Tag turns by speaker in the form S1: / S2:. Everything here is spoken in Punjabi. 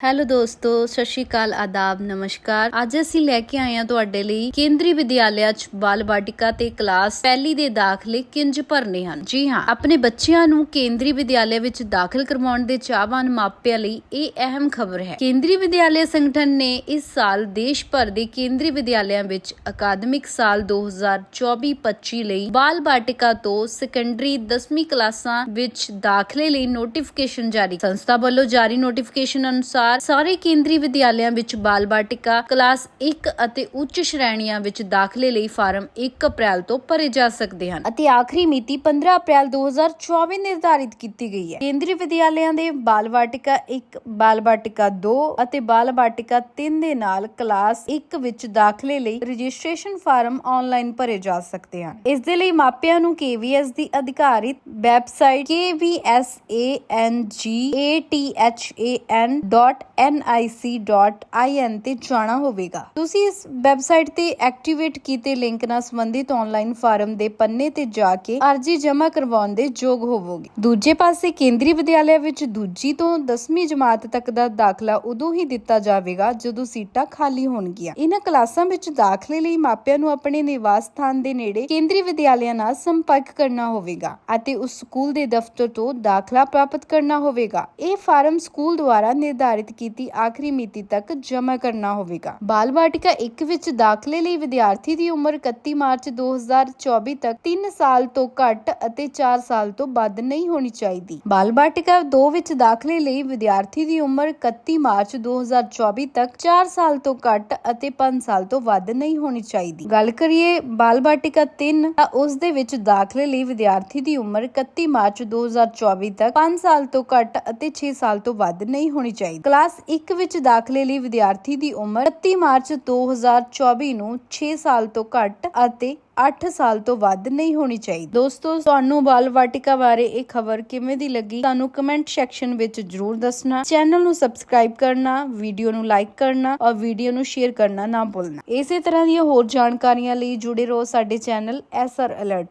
S1: ਹੈਲੋ ਦੋਸਤੋ, ਸਤਿ ਸ਼੍ਰੀ ਅਕਾਲ, ਆਦਾਬ, ਨਮਸਕਾਰ। ਅੱਜ ਅਸੀਂ ਲੈ ਕੇ ਆਏ ਹਾਂ ਤੁਹਾਡੇ ਲਈ ਕੇਂਦਰੀ ਵਿਦਿਆਲਿਆ ਚ ਬਾਲ ਬਾਟਿਕਾ ਤੇ ਕਲਾਸ ਪਹਿਲੀ ਦੇ ਦਾਖਲੇ ਕਿੰਜ ਭਰਨੇ ਹਨ। ਜੀ ਹਾਂ, ਆਪਣੇ ਬੱਚਿਆਂ ਨੂੰ ਕੇਂਦਰੀ ਵਿਦਿਆਲਿਆ ਵਿੱਚ ਦਾਖਲ ਕਰਵਾਉਣ ਦੇ ਚਾਹਵਾਨ ਮਾਪਿਆਂ ਲਈ ਇਹ ਅਹਿਮ ਖਬਰ ਹੈ। ਕੇਂਦਰੀ ਵਿਦਿਆਲਿਆ ਸੰਗਠਨ ਨੇ ਇਸ ਸਾਲ ਦੇਸ਼ ਭਰ ਦੇ ਕੇਂਦਰੀ ਵਿਦਿਆਲਿਆਂ ਵਿੱਚ ਅਕਾਦਮਿਕ ਸਾਲ 2024-25 ਲਈ ਬਾਲ ਬਾਟਿਕਾ ਤੋਂ ਸੈਕੰਡਰੀ 10ਵੀਂ ਕਲਾਸਾਂ ਵਿੱਚ ਦਾਖਲੇ ਲਈ ਨੋਟੀਫਿਕੇਸ਼ਨ ਜਾਰੀ। ਸੰਸਥਾ ਵੱਲੋਂ ਜਾਰੀ ਨੋਟੀਫਿਕੇਸ਼ਨ ਅਨੁਸਾਰ ਸਾਰੇ ਕੇਂਦਰੀ ਵਿਦਿਆਲਿਆਂ ਵਿੱਚ ਬਾਲ ਬਾਟਿਕਾ ਕਲਾਸ 1 ਅਤੇ ਉੱਚ ਸ਼੍ਰੇਣੀਆਂ ਵਿੱਚ ਦਾਖਲੇ ਲਈ ਫਾਰਮ 1 ਅਪ੍ਰੈਲ ਤੋਂ ਭਰੇ ਜਾ ਸਕਦੇ ਹਨ। ਅਤੇ ਆਖਰੀ ਮਿਤੀ 15 ਅਪ੍ਰੈਲ 2024 ਨਿਰਧਾਰਿਤ ਕੀਤੀ ਗਈ ਹੈ। ਕੇਂਦਰੀ ਵਿਦਿਆਲਿਆਂ ਦੇ ਬਾਲ ਬਾਟਿਕਾ 1 ਬਾਲ ਬਾਟਿਕਾ 2 ਅਤੇ ਬਾਲ ਬਾਟਿਕਾ 3 ਦੇ ਨਾਲ ਕਲਾਸ 1 ਵਿੱਚ ਦਾਖਲੇ ਲਈ ਰਜਿਸਟ੍ਰੇਸ਼ਨ ਫਾਰਮ ਆਨਲਾਈਨ ਭਰੇ ਜਾ ਸਕਦੇ ਹਨ। ਇਸ ਦੇ ਲਈ ਮਾਪਿਆਂ ਨੂੰ KVS ਦੀ ਅਧਿਕਾਰਿਤ ਵੈਬਸਾਈਟ kvsanghathan.nic.in ਤੇ ਜਾਣਾ ਹੋਵੇਗਾ। ਤੁਸੀਂ ਇਸ ਵੈਬਸਾਈਟ ਤੇ ਐਕਟੀਵੇਟ ਕੀਤੇ ਲਿੰਕ ਨਾਲ ਸੰਬੰਧਿਤ ਆਨਲਾਈਨ ਫਾਰਮ ਦੇ ਪੰਨੇ ਤੇ ਜਾ ਕੇ ਅਰਜ਼ੀ ਜਮ੍ਹਾਂ ਕਰਵਾਉਣ ਦੇ ਯੋਗ ਹੋਵੋਗੇ। ਦੂਜੇ ਪਾਸੇ ਕੇਂਦਰੀ ਵਿਦਿਆਲਿਆ ਵਿੱਚ ਦੂਜੀ ਤੋਂ 10ਵੀਂ ਜਮਾਤ ਤੱਕ ਦਾ ਦਾਖਲਾ ਉਦੋਂ ਹੀ ਦਿੱਤਾ ਜਾਵੇਗਾ ਜਦੋਂ ਸੀਟਾਂ ਖਾਲੀ ਹੋਣਗੀਆਂ। ਇਹਨਾਂ ਕਲਾਸਾਂ ਵਿੱਚ ਦਾਖਲੇ ਲਈ ਮਾਪਿਆਂ ਨੂੰ ਆਪਣੇ ਨਿਵਾਸ ਸਥਾਨ ਦੇ ਨੇੜੇ ਕੇਂਦਰੀ ਵਿਦਿਆਲਿਆ ਨਾਲ ਸੰਪਰਕ ਕਰਨਾ ਹੋਵੇਗਾ ਅਤੇ ਉਸ ਸਕੂਲ ਦੇ ਦਫ਼ਤਰ ਤੋਂ ਦਾਖਲਾ ਪ੍ਰਾਪਤ ਕਰਨਾ ਹੋਵੇਗਾ। ਇਹ ਫਾਰਮ ਸਕੂਲ ਦੁਆਰਾ ਨਿਰਧਾਰਿਤ ਕੀਤੀ, ਆਖਰੀ ਮਿਤੀ ਤੱਕ ਜਮ੍ਹਾਂ ਕਰਨਾ ਹੋਵੇਗਾ। ਬਾਲ ਬਾਟਿਕਾ 1 ਵਿੱਚ ਦਾਖਲੇ ਲਈ ਵਿਦਿਆਰਥੀ ਦੀ ਉਮਰ 31 ਮਾਰਚ 2024 ਤੱਕ 3 ਸਾਲ ਤੋਂ ਘੱਟ ਅਤੇ 4 ਸਾਲ ਤੋਂ ਵੱਧ ਨਹੀਂ ਹੋਣੀ ਚਾਹੀਦੀ। ਬਾਲ ਬਾਟਿਕਾ 2 ਵਿੱਚ ਦਾਖਲੇ ਲਈ ਵਿਦਿਆਰਥੀ ਦੀ ਉਮਰ 31 ਮਾਰਚ 2024 ਤੱਕ 4 ਸਾਲ ਤੋਂ ਘੱਟ ਅਤੇ 5 ਸਾਲ ਤੋਂ ਵੱਧ ਨਹੀਂ ਹੋਣੀ ਚਾਹੀਦੀ। ਗੱਲ ਕਰੀਏ ਬਾਲ ਬਾਟਿਕਾ 3 ਤਾਂ ਉਸ ਦੇ ਵਿੱਚ ਦਾਖਲੇ ਲਈ ਵਿਦਿਆਰਥੀ ਦੀ ਉਮਰ 31 ਮਾਰਚ 2024 ਤੱਕ 5 ਸਾਲ ਤੋਂ ਘੱਟ ਅਤੇ 6 ਸਾਲ ਤੋਂ ਵੱਧ ਨਹੀਂ ਹੋਣੀ ਚਾਹੀਦੀ। ਕਲਾਸ 1 ਵਿੱਚ ਦਾਖਲੇ ਲਈ ਵਿਦਿਆਰਥੀ ਦੀ ਉਮਰ 31 ਮਾਰਚ 2024 ਨੂੰ 6 ਸਾਲ ਤੋਂ ਘੱਟ ਅਤੇ 8 ਸਾਲ ਤੋਂ ਵੱਧ ਨਹੀਂ ਹੋਣੀ ਚਾਹੀਦੀ। ਦੋਸਤੋ, ਤੁਹਾਨੂੰ ਬਾਲ ਵਾਟਿਕਾ ਬਾਰੇ ਇਹ ਖਬਰ ਕਿਵੇਂ ਦੀ ਲੱਗੀ? ਤੁਹਾਨੂੰ ਕਮੈਂਟ ਸੈਕਸ਼ਨ ਵਿੱਚ ਜਰੂਰ ਦੱਸਣਾ। ਚੈਨਲ ਨੂੰ ਸਬਸਕ੍ਰਾਈਬ ਕਰਨਾ ਵੀਡੀਓ ਨੂੰ ਲਾਈਕ ਕਰਨਾ ਔਰ ਵੀਡੀਓ ਨੂੰ ਸ਼ੇਅਰ ਕਰਨਾ ਨਾ ਭੁੱਲਣਾ। ਇਸੇ ਤਰ੍ਹਾਂ ਦੀਆਂ ਹੋਰ ਜਾਣਕਾਰੀਆਂ ਲਈ ਜੁੜੇ ਰਹੋ ਸਾਡੇ ਚੈਨਲ ਐਸਆਰ ਅਲਰਟ